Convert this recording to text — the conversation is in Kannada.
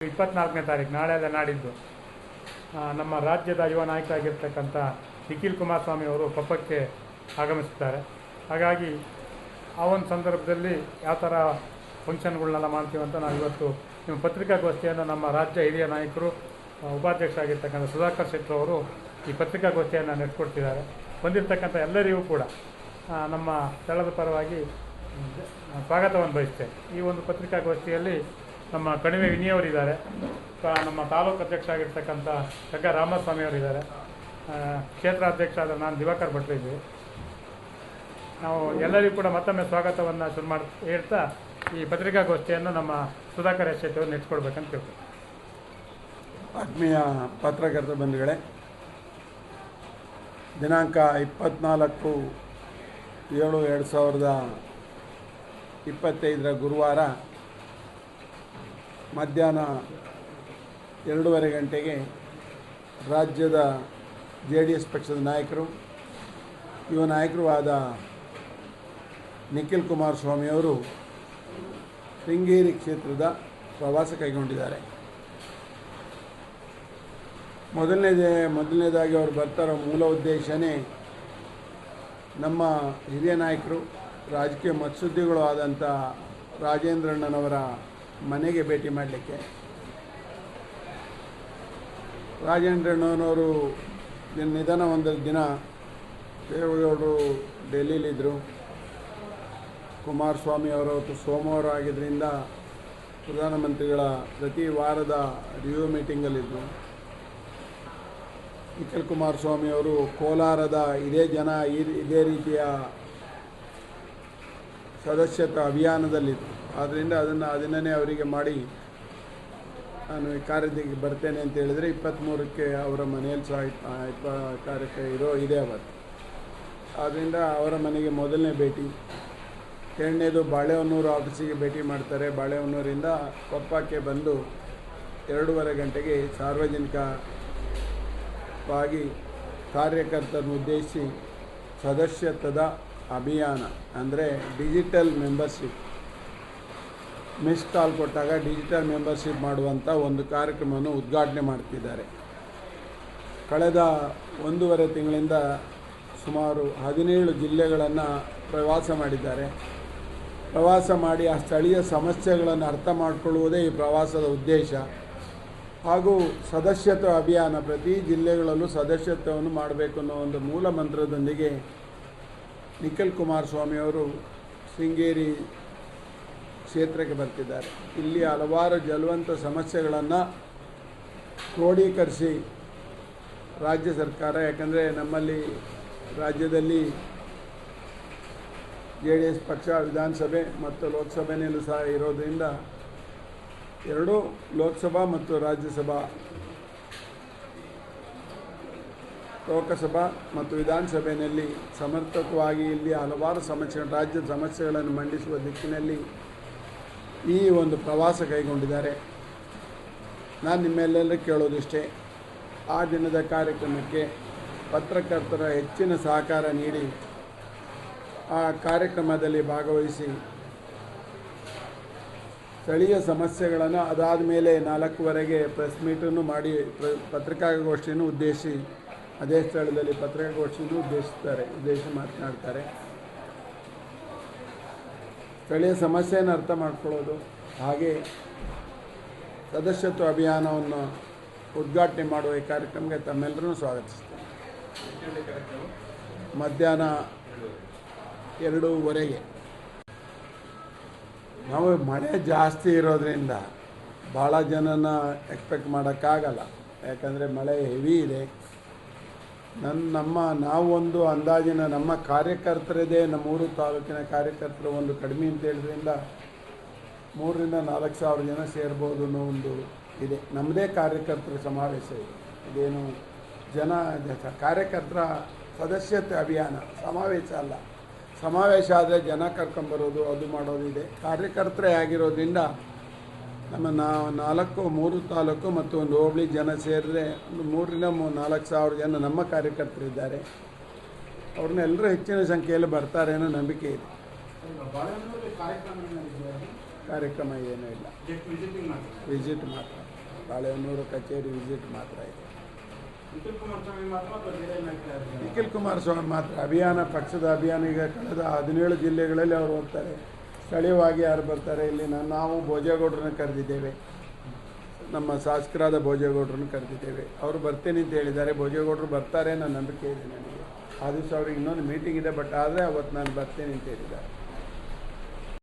ಇಪ್ಪತ್ನಾಲ್ಕನೇ ತಾರೀಕು ನಾಳೆ ಅಲ್ಲ ನಾಡಿದ್ದು. ನಮ್ಮ ರಾಜ್ಯದ ಯುವ ನಾಯಕ ಆಗಿರ್ತಕ್ಕಂಥ ನಿಖಿಲ್ ಕುಮಾರಸ್ವಾಮಿ ಅವರು ಕೊಪ್ಪಕ್ಕೆ ಆಗಮಿಸುತ್ತಾರೆ. ಹಾಗಾಗಿ ಆ ಒಂದು ಸಂದರ್ಭದಲ್ಲಿ ಯಾವ ಥರ ಫಂಕ್ಷನ್ಗಳನ್ನೆಲ್ಲ ಮಾಡ್ತೀವಿ ಅಂತ ನಾವು ಇವತ್ತು ನಿಮ್ಮ ಪತ್ರಿಕಾಗೋಷ್ಠಿಯನ್ನು ನಮ್ಮ ರಾಜ್ಯ ಹಿರಿಯ ನಾಯಕರು ಆ, ಉಪಾಧ್ಯಕ್ಷ ಆಗಿರ್ತಕ್ಕಂಥ ಸುಧಾಕರ್ ಶೆಟ್ಟರು ಅವರು ಈ ಪತ್ರಿಕಾಗೋಷ್ಠಿಯನ್ನು ನೆಟ್ಕೊಡ್ತಿದ್ದಾರೆ ಬಂದಿರತಕ್ಕಂಥ ಎಲ್ಲರಿಗೂ ಕೂಡ ನಮ್ಮ ಸ್ಥಳದ ಪರವಾಗಿ ಸ್ವಾಗತವನ್ನು ಬಯಸ್ತೇನೆ. ಈ ಒಂದು ಪತ್ರಿಕಾಗೋಷ್ಠಿಯಲ್ಲಿ ನಮ್ಮ ಕಣಿವೆ ವಿನಿಯವರಿದ್ದಾರೆ. ನಮ್ಮ ತಾಲೂಕು ಅಧ್ಯಕ್ಷ ಆಗಿರ್ತಕ್ಕಂಥ ಕಗ್ಗ ರಾಮಸ್ವಾಮಿ ಅವರಿದ್ದಾರೆ. ಆ, ಕ್ಷೇತ್ರ ಅಧ್ಯಕ್ಷ ಆದ ನಾನು ದಿವಾಕರ್ ಭಟ್ರು ಇದ್ದೀವಿ ನಾವು ಎಲ್ಲರಿಗೂ ಕೂಡ ಮತ್ತೊಮ್ಮೆ ಸ್ವಾಗತವನ್ನು ಶುರು ಮಾಡಿ ಹೇಳ್ತಾ ಈ ಪತ್ರಿಕಾಗೋಷ್ಠಿಯನ್ನು ನಮ್ಮ ಸುಧಾಕರ್ ಎಸ್ ಶೆಟ್ಟಿ ಅವರು ನೆಚ್ಕೊಡ್ಬೇಕಂತ ಕೇಳ್ತೀವಿ ಆತ್ಮೀಯ ಪತ್ರಕರ್ತ ಬಂಧುಗಳೇ ದಿನಾಂಕ ಇಪ್ಪತ್ನಾಲ್ಕು ಏಳು ಎರಡು ಸಾವಿರದ ಇಪ್ಪತ್ತೈದರ ಗುರುವಾರ ಮಧ್ಯಾಹ್ನ ಎರಡೂವರೆ ಗಂಟೆಗೆ ರಾಜ್ಯದ ಜೆ ಡಿ ಎಸ್ ಪಕ್ಷದ ನಾಯಕರು, ಯುವ ನಾಯಕರು ಆದ ನಿಖಿಲ್ ಕುಮಾರಸ್ವಾಮಿಯವರು ಶೃಂಗೇರಿ ಕ್ಷೇತ್ರದ ಪ್ರವಾಸ ಕೈಗೊಂಡಿದ್ದಾರೆ. ಮೊದಲನೇದೇ, ಮೊದಲನೇದಾಗಿ ಅವರು ಬರ್ತಾರೋ ಮೂಲ ಉದ್ದೇಶನೇ ನಮ್ಮ ಹಿರಿಯ ನಾಯಕರು, ರಾಜಕೀಯ ಮತ್ಸುದ್ದಿಗಳು ಆದಂಥ ರಾಜೇಂದ್ರಣ್ಣನವರ ಮನೆಗೆ ಭೇಟಿ ಮಾಡಲಿಕ್ಕೆ. ರಾಜೇಂದ್ರನವರು ನಿಧನ ಒಂದು ದಿನ ದೇವೇಗೌಡರು ಡೆಲ್ಲಿಲಿದ್ದರು ಕುಮಾರಸ್ವಾಮಿ ಅವರು ಸೋಮವಾರ ಆಗಿದ್ದರಿಂದ ಪ್ರಧಾನಮಂತ್ರಿಗಳ ಪ್ರತಿ ವಾರದ ರಿವ್ಯೂ ಮೀಟಿಂಗಲ್ಲಿದ್ದರು ನಿಖಿಲ್ ಕುಮಾರಸ್ವಾಮಿ ಅವರು ಕೋಲಾರದ ಇದೇ ಜನ ಇದೇ ರೀತಿಯ ಸದಸ್ಯತ್ವ ಅಭಿಯಾನದಲ್ಲಿತ್ತು. ಆದ್ದರಿಂದ ಅದನ್ನು ಅದನ್ನೇ ಅವರಿಗೆ ಮಾಡಿ ನಾನು ಈ ಕಾರ್ಯಕ್ಕೆ ಬರ್ತೇನೆ ಅಂತ ಹೇಳಿದರೆ ಇಪ್ಪತ್ತ್ಮೂರಕ್ಕೆ ಅವರ ಮನೆಯಲ್ಲಿ ಸಹ ಕಾರ್ಯಕ್ಕೆ ಇರೋ ಇದೆ ಅವತ್ತು. ಆದ್ದರಿಂದ ಅವರ ಮನೆಗೆ ಮೊದಲನೇ ಭೇಟಿ. ಎರಡನೇದು ಬಾಳೆಹೊನ್ನೂರು ಆಫೀಸಿಗೆ ಭೇಟಿ ಮಾಡ್ತಾರೆ. ಬಾಳೆಹೊನ್ನೂರಿಂದ ಕೊಪ್ಪಕ್ಕೆ ಬಂದು ಎರಡೂವರೆ ಗಂಟೆಗೆ ಸಾರ್ವಜನಿಕವಾಗಿ ಕಾರ್ಯಕರ್ತರನ್ನು ಉದ್ದೇಶಿಸಿ ಸದಸ್ಯತ್ವದ ಅಭಿಯಾನ, ಅಂದರೆ ಡಿಜಿಟಲ್ ಮೆಂಬರ್ಶಿಪ್ ಮಿಸ್ ಕಾಲ್ ಕೊಟ್ಟಾಗ ಡಿಜಿಟಲ್ ಮೆಂಬರ್ಶಿಪ್ ಮಾಡುವಂಥ ಒಂದು ಕಾರ್ಯಕ್ರಮವನ್ನು ಉದ್ಘಾಟನೆ ಮಾಡ್ತಿದ್ದಾರೆ. ಕಳೆದ ಒಂದೂವರೆ ತಿಂಗಳಿಂದ ಸುಮಾರು ಹದಿನೇಳು ಜಿಲ್ಲೆಗಳನ್ನು ಪ್ರವಾಸ ಮಾಡಿದ್ದಾರೆ. ಪ್ರವಾಸ ಮಾಡಿ ಆ ಸ್ಥಳೀಯ ಸಮಸ್ಯೆಗಳನ್ನು ಅರ್ಥ ಮಾಡಿಕೊಳ್ಳುವುದೇ ಈ ಪ್ರವಾಸದ ಉದ್ದೇಶ. ಹಾಗೂ ಸದಸ್ಯತ್ವ ಅಭಿಯಾನ, ಪ್ರತಿ ಜಿಲ್ಲೆಗಳಲ್ಲೂ ಸದಸ್ಯತ್ವವನ್ನು ಮಾಡಬೇಕು ಅನ್ನೋ ಒಂದು ಮೂಲ ಮಂತ್ರದೊಂದಿಗೆ ನಿಖಿಲ್ ಕುಮಾರಸ್ವಾಮಿಯವರು ಶೃಂಗೇರಿ ಕ್ಷೇತ್ರಕ್ಕೆ ಬರ್ತಿದ್ದಾರೆ. ಇಲ್ಲಿ ಹಲವಾರು ಜಲವಂತ ಸಮಸ್ಯೆಗಳನ್ನು ಕ್ರೋಢೀಕರಿಸಿ ರಾಜ್ಯ ಸರ್ಕಾರ, ಯಾಕಂದರೆ ನಮ್ಮಲ್ಲಿ ರಾಜ್ಯದಲ್ಲಿ ಜೆ ಡಿ ಎಸ್ ಪಕ್ಷ, ವಿಧಾನಸಭೆ ಮತ್ತು ಲೋಕಸಭೆಯಲ್ಲೂ ಸಹ ಇರೋದರಿಂದ ಎರಡೂ ಲೋಕಸಭಾ ಮತ್ತು ರಾಜ್ಯಸಭಾ ಲೋಕಸಭಾ ಮತ್ತು ವಿಧಾನಸಭೆಯಲ್ಲಿ ಸಮರ್ಥಕವಾಗಿ ಇಲ್ಲಿ ಹಲವಾರು ಸಮಸ್ಯೆ, ರಾಜ್ಯದ ಸಮಸ್ಯೆಗಳನ್ನು ಮಂಡಿಸುವ ದಿಕ್ಕಿನಲ್ಲಿ ಈ ಒಂದು ಪ್ರವಾಸ ಕೈಗೊಂಡಿದ್ದಾರೆ. ನಾನು ನಿಮ್ಮೆಲ್ಲೆಲ್ಲ ಕೇಳೋದಿಷ್ಟೇ, ಆ ದಿನದ ಕಾರ್ಯಕ್ರಮಕ್ಕೆ ಪತ್ರಕರ್ತರ ಹೆಚ್ಚಿನ ಸಹಕಾರ ನೀಡಿ ಆ ಕಾರ್ಯಕ್ರಮದಲ್ಲಿ ಭಾಗವಹಿಸಿ ಸ್ಥಳೀಯ ಸಮಸ್ಯೆಗಳನ್ನು ಅದಾದ ಮೇಲೆ ನಾಲ್ಕುವರೆಗೆ ಪ್ರೆಸ್ ಮೀಟನ್ನು ಮಾಡಿ ಪತ್ರಿಕಾಗೋಷ್ಠಿಯನ್ನು ಉದ್ದೇಶಿಸಿ ಅದೇ ಸ್ಥಳದಲ್ಲಿ ಪತ್ರಿಕಾಗೋಷ್ಠಿಯನ್ನು ಉದ್ದೇಶಿಸ್ತಾರೆ, ಉದ್ದೇಶ ಮಾತನಾಡ್ತಾರೆ. ಸ್ಥಳೀಯ ಸಮಸ್ಯೆಯನ್ನು ಅರ್ಥ ಮಾಡ್ಕೊಳ್ಳೋದು, ಹಾಗೆ ಸದಸ್ಯತ್ವ ಅಭಿಯಾನವನ್ನು ಉದ್ಘಾಟನೆ ಮಾಡುವ ಈ ಕಾರ್ಯಕ್ರಮಕ್ಕೆ ತಮ್ಮೆಲ್ಲರನ್ನೂ ಸ್ವಾಗತಿಸ್ತೇನೆ. ಮಧ್ಯಾಹ್ನ ಎರಡೂವರೆಗೆ. ನಾವು ಮಳೆ ಜಾಸ್ತಿ ಇರೋದ್ರಿಂದ ಭಾಳ ಜನನ ಎಕ್ಸ್ಪೆಕ್ಟ್ ಮಾಡೋಕ್ಕಾಗಲ್ಲ. ಯಾಕಂದರೆ ಮಳೆ ಹೆವಿ ಇದೆ. ನನ್ನ ನಮ್ಮ ನಾವು ಒಂದು ಅಂದಾಜಿನ ನಮ್ಮ ಕಾರ್ಯಕರ್ತರದೇ, ನಮ್ಮೂರು ತಾಲೂಕಿನ ಕಾರ್ಯಕರ್ತರು ಒಂದು ಕಡಿಮೆ ಅಂತ ಹೇಳಿದ್ರಿಂದ ಮೂರರಿಂದ ನಾಲ್ಕು ಸಾವಿರ ಜನ ಸೇರ್ಬೋದು ಅನ್ನೋ ಒಂದು ಇದೆ. ನಮ್ಮದೇ ಕಾರ್ಯಕರ್ತರ ಸಮಾವೇಶ ಇದೆ. ಇದೇನು ಜನ, ಕಾರ್ಯಕರ್ತರ ಸದಸ್ಯತೆ ಅಭಿಯಾನ. ಸಮಾವೇಶ ಅಲ್ಲ. ಸಮಾವೇಶ ಆದರೆ ಜನ ಕರ್ಕೊಂಬರೋದು ಅದು ಮಾಡೋದಿದೆ ಕಾರ್ಯಕರ್ತರೇ ಆಗಿರೋದ್ರಿಂದ ನಮ್ಮ ನಾ, ನಾಲ್ಕು, ಮೂರು ತಾಲೂಕು ಮತ್ತು ಒಂದು ಹೋಬಳಿ ಜನ ಸೇರಿದ್ರೆ ಒಂದು ಮೂರರಿಂದ ಮೂ, ನಾಲ್ಕು ಸಾವಿರ ಜನ ನಮ್ಮ ಕಾರ್ಯಕರ್ತರಿದ್ದಾರೆ. ಅವ್ರನ್ನೆಲ್ಲರೂ ಹೆಚ್ಚಿನ ಸಂಖ್ಯೆಯಲ್ಲಿ ಬರ್ತಾರೆ ಅನ್ನೋ ನಂಬಿಕೆ ಇದೆ. ಕಾರ್ಯಕ್ರಮ ಏನೂ ಇಲ್ಲ. ವಿಸಿಟ್ ಮಾತ್ರ. ಬಾಳೆಹೊನ್ನೂರು ಕಚೇರಿ ವಿಸಿಟ್ ಮಾತ್ರ ಇದೆ. ನಿಖಿಲ್ ಕುಮಾರಸ್ವಾಮಿ ಮಾತ್ರ ಅಭಿಯಾನ, ಪಕ್ಷದ ಅಭಿಯಾನ ಈಗ ಕಳೆದ ಹದಿನೇಳು ಜಿಲ್ಲೆಗಳಲ್ಲಿ ಅವರು ಹೋಗ್ತಾರೆ. ಸ್ಥಳೀಯವಾಗಿ ಯಾರು ಬರ್ತಾರೆ ಇಲ್ಲಿ? ನಾವು ಭೋಜೇಗೌಡ್ರನ್ನ ಕರೆದಿದ್ದೇವೆ. ನಮ್ಮ ಶಾಸಕರಾದ ಭೋಜೇಗೌಡರನ್ನ ಕರೆದಿದ್ದೇವೆ. ಅವರು ಬರ್ತೇನೆ ಅಂತ ಹೇಳಿದ್ದಾರೆ. ಭೋಜೇಗೌಡರು ಬರ್ತಾರೆ ಅನ್ನೋ ನಂಬಿಕೆ ಇದೆ ನನಗೆ. ಆ ದಿವಸ ಅವ್ರಿಗೆ ಇನ್ನೊಂದು ಮೀಟಿಂಗ್ ಇದೆ ಬಟ್ ಆದರೆ ಅವತ್ತು ನಾನು ಬರ್ತೇನೆ ಅಂತ ಹೇಳಿದ್ದಾರೆ.